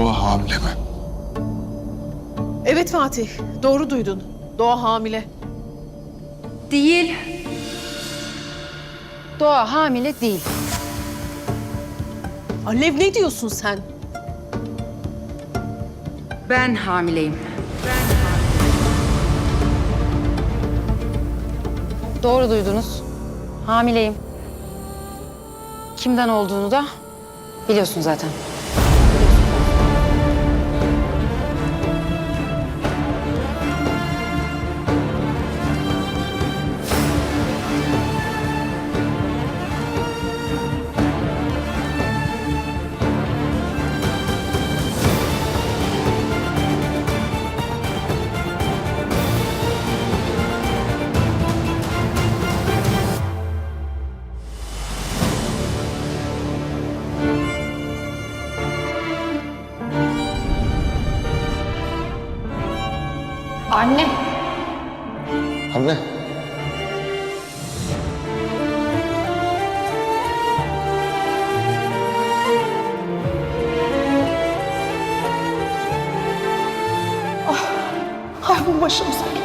Doğa hamile mi? Evet Fatih, doğru duydun. Doğa hamile. Değil. Doğa hamile değil. Alev ne diyorsun sen? Ben hamileyim. Doğru duydunuz. Hamileyim. Kimden olduğunu da biliyorsun zaten. Anne. Anne. Ay bu başımıza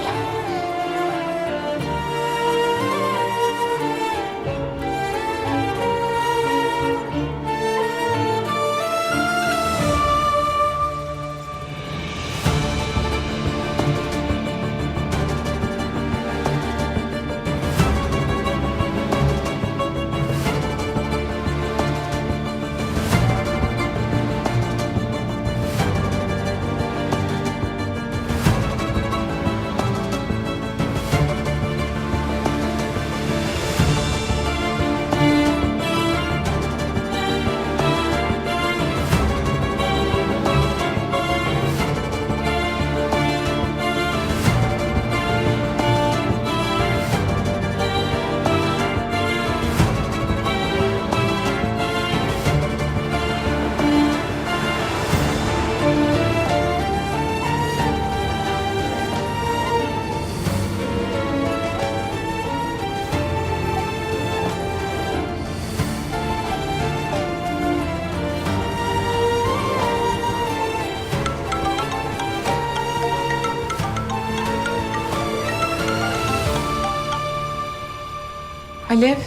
Alev,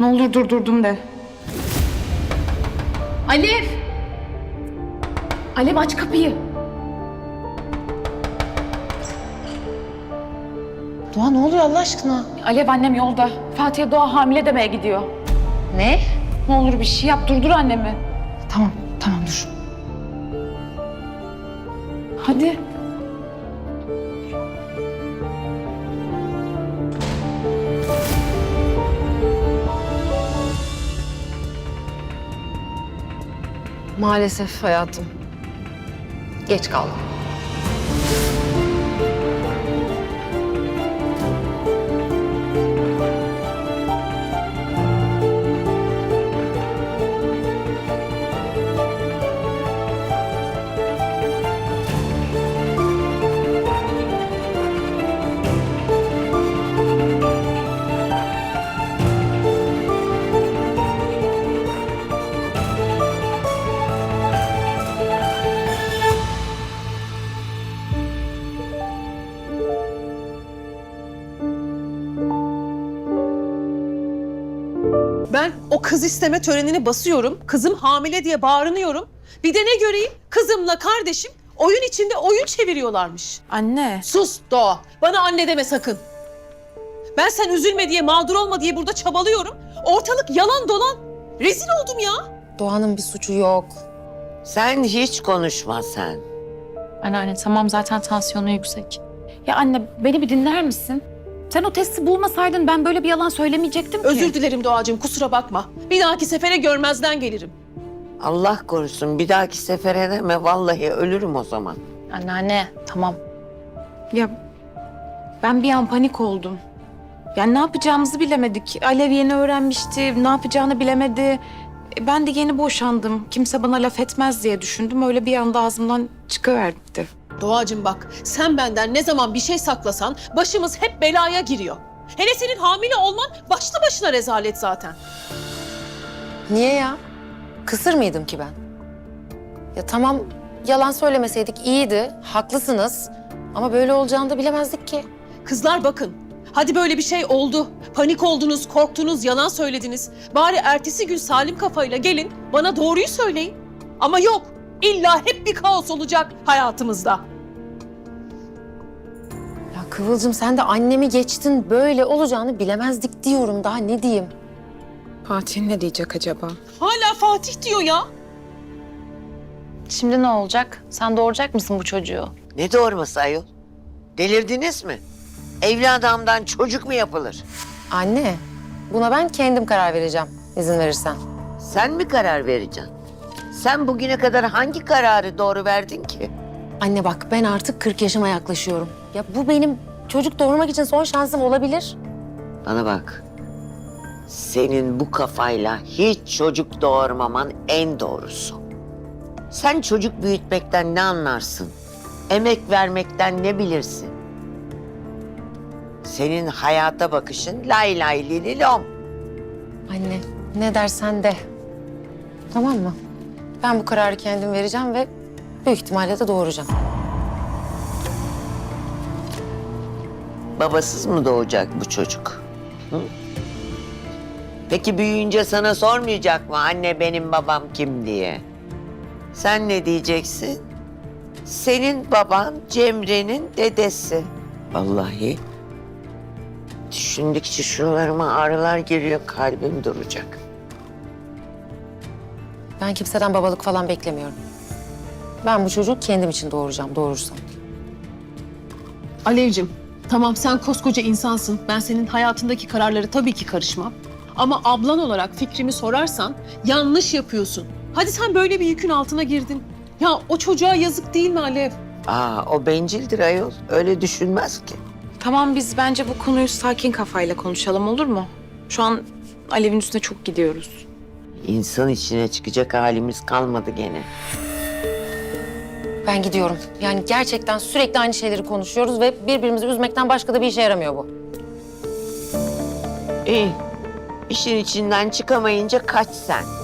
ne olur durdurdum de. Alev! Alev aç kapıyı. Doğa ne oluyor Allah aşkına? Alev annem yolda. Fatih'e Doğa hamile demeye gidiyor. Ne? Ne olur bir şey yap, durdur annemi. Tamam, tamam dur. Hadi. Maalesef hayatım. Geç kaldım. Ben o kız isteme törenini basıyorum. Kızım hamile diye bağırınıyorum. Bir de ne göreyim? Kızımla kardeşim oyun içinde oyun çeviriyorlarmış. Anne. Sus Doğa. Bana anne deme sakın. Ben sen üzülme diye, mağdur olma diye burada çabalıyorum. Ortalık yalan dolan. Rezil oldum ya. Doğan'ın bir suçu yok. Sen hiç konuşma sen. Anneanne tamam zaten tansiyonu yüksek. Ya anne beni bir dinler misin? Sen o testi bulmasaydın ben böyle bir yalan söylemeyecektim ki. Özür dilerim Doğacığım kusura bakma. Bir dahaki sefere görmezden gelirim. Allah korusun bir dahaki sefere deme vallahi ölürüm o zaman. Anneanne tamam. Ya ben bir an panik oldum. Yani ne yapacağımızı bilemedik. Alev yeni öğrenmişti, ne yapacağını bilemedi. E, Ben de yeni boşandım. Kimse bana laf etmez diye düşündüm. Öyle bir anda ağzımdan çıkıverdi. Doğacığım bak sen benden ne zaman bir şey saklasan başımız hep belaya giriyor. Hele senin hamile olman başlı başına rezalet zaten. Niye ya? Kısır mıydım ki ben? Ya tamam yalan söylemeseydik iyiydi. Haklısınız. Ama böyle olacağını da bilemezdik ki. Kızlar bakın. Hadi böyle bir şey oldu. Panik oldunuz, korktunuz, yalan söylediniz. Bari ertesi gün salim kafayla gelin bana doğruyu söyleyin. Ama yok. İlla hep bir kaos olacak hayatımızda. Kıvılcım sen de annemi geçtin. Böyle olacağını bilemezdik diyorum. Daha ne diyeyim? Fatih ne diyecek acaba? Hala Fatih diyor ya. Şimdi ne olacak? Sen doğuracak mısın bu çocuğu? Ne doğurması ayol? Delirdiniz mi? Evli adamdan çocuk mu yapılır? Anne, buna ben kendim karar vereceğim. izin verirsen. Sen mi karar vereceksin? Sen bugüne kadar hangi kararı doğru verdin ki? Anne bak ben artık 40 yaşıma yaklaşıyorum. Ya bu benim çocuk doğurmak için son şansım olabilir. Bana bak. Senin bu kafayla hiç çocuk doğurmaman en doğrusu. Sen çocuk büyütmekten ne anlarsın? Emek vermekten ne bilirsin? Senin hayata bakışın lay lay lili lom. Anne ne dersen de. Tamam mı? Ben bu kararı kendim vereceğim ve büyük ihtimalle de doğuracağım. Babasız mı doğacak bu çocuk? Hı? Peki büyüyünce sana sormayacak mı anne benim babam kim diye? Sen ne diyeceksin? Senin baban Cemre'nin dedesi. Vallahi düşündükçe şuralarıma ağrılar giriyor kalbim duracak. Ben kimseden babalık falan beklemiyorum. Ben bu çocuğu kendim için doğuracağım, doğurursam. Alevcim, tamam sen koskoca insansın. Ben senin hayatındaki kararları tabii ki karışmam. Ama ablan olarak fikrimi sorarsan yanlış yapıyorsun. Hadi sen böyle bir yükün altına girdin. Ya o çocuğa yazık değil mi Alev? Aa o bencildir ayol öyle düşünmez ki. Tamam biz bence bu konuyu sakin kafayla konuşalım olur mu? Şu an Alev'in üstüne çok gidiyoruz. İnsan içine çıkacak halimiz kalmadı gene. Ben gidiyorum. Yani gerçekten sürekli aynı şeyleri konuşuyoruz ve birbirimizi üzmekten başka da bir işe yaramıyor bu. İyi. İşin içinden çıkamayınca kaç sen.